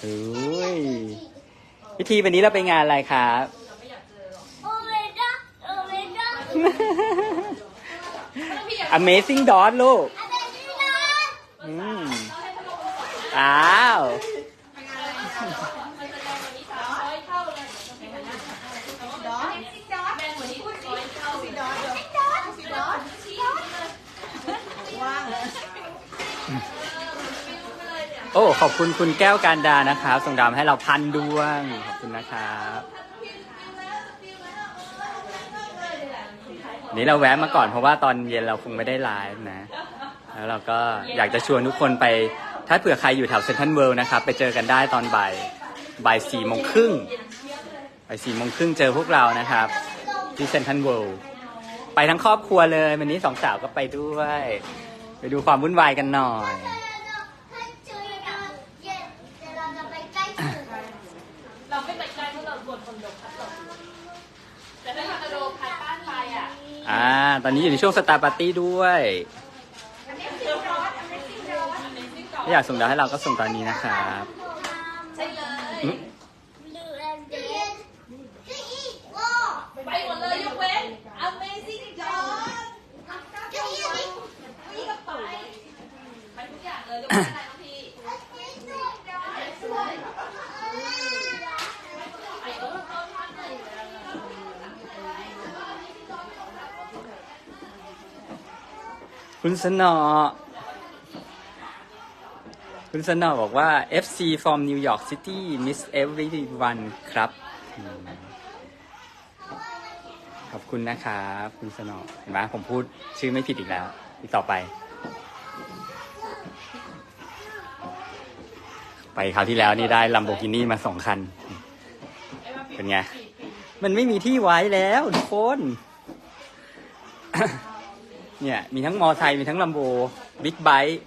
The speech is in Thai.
โอ้ยพิธีวันนี้เราไปงานอะไรครับโอเมก้าโอเมก้า Amazing Dot ลูกอะไรนี่นะอืมอ้าว โอ้ ขอบคุณคุณแก้วการดานะครับ ส่งดาวมให้เราพันดวง ขอบคุณนะครับนี่เราแวะมาก่อนเพราะว่าตอนเย็นเราคงไม่ได้ไลฟ์นะ แล้วเราก็อยากจะชวนทุกคนไป ถ้าเผื่อใครอยู่แถวเซนทรัลเวิลด์นะครับ ไปเจอกันได้ตอนบ่ายบ่ายสี่โมงครึ่งบ่ายสี่โมงครึ่งเจอพวกเรานะครับ ที่เซนทรัลเวิลด์ไปทั้งครอบครัวเลย วันนี้สองสาวก็ไปด้วย ไปดูความวุ่นวายกันหน่อยถ้าเจอกันเย็นเดี๋ยวเราจะไปใกล้ถึงเราไม่ไปใกล้เพราะเรากลัวคอนโดพัดตกแต่ถ้าคอนโดพัดบ้านไปอะอ่า ตอนนี้อยู่ในช่วงสตาร์ปาร์ตี้ด้วยถ้าอยากส่งดาวให้เราก็ส่งตอนนี้นะครับ ใช่เลย อืม เรือเด็กที่อีกโอ้ ไปหมดเลยยกเว้น Amazing John ที่อีก พี่ก็ไปไปทุกอย่างเลยยกเว้นอะไรบางทีไปเออเขาทำเลย คุณสนอ คุณสนอบอกว่า FC from New York City miss everyone ครับ ขอบคุณนะครับ คุณสนอ เห็นไหมผมพูดชื่อไม่ผิดอีกแล้ว อีกต่อไป ไปคราวที่แล้วนี่ได้ลัมโบกินี่มาสองคัน เป็นไง มันไม่มีที่ไว้แล้วทุกคน เนี่ย มีทั้งมอไซค์มีทั้งลัมโบบิ๊กไบค์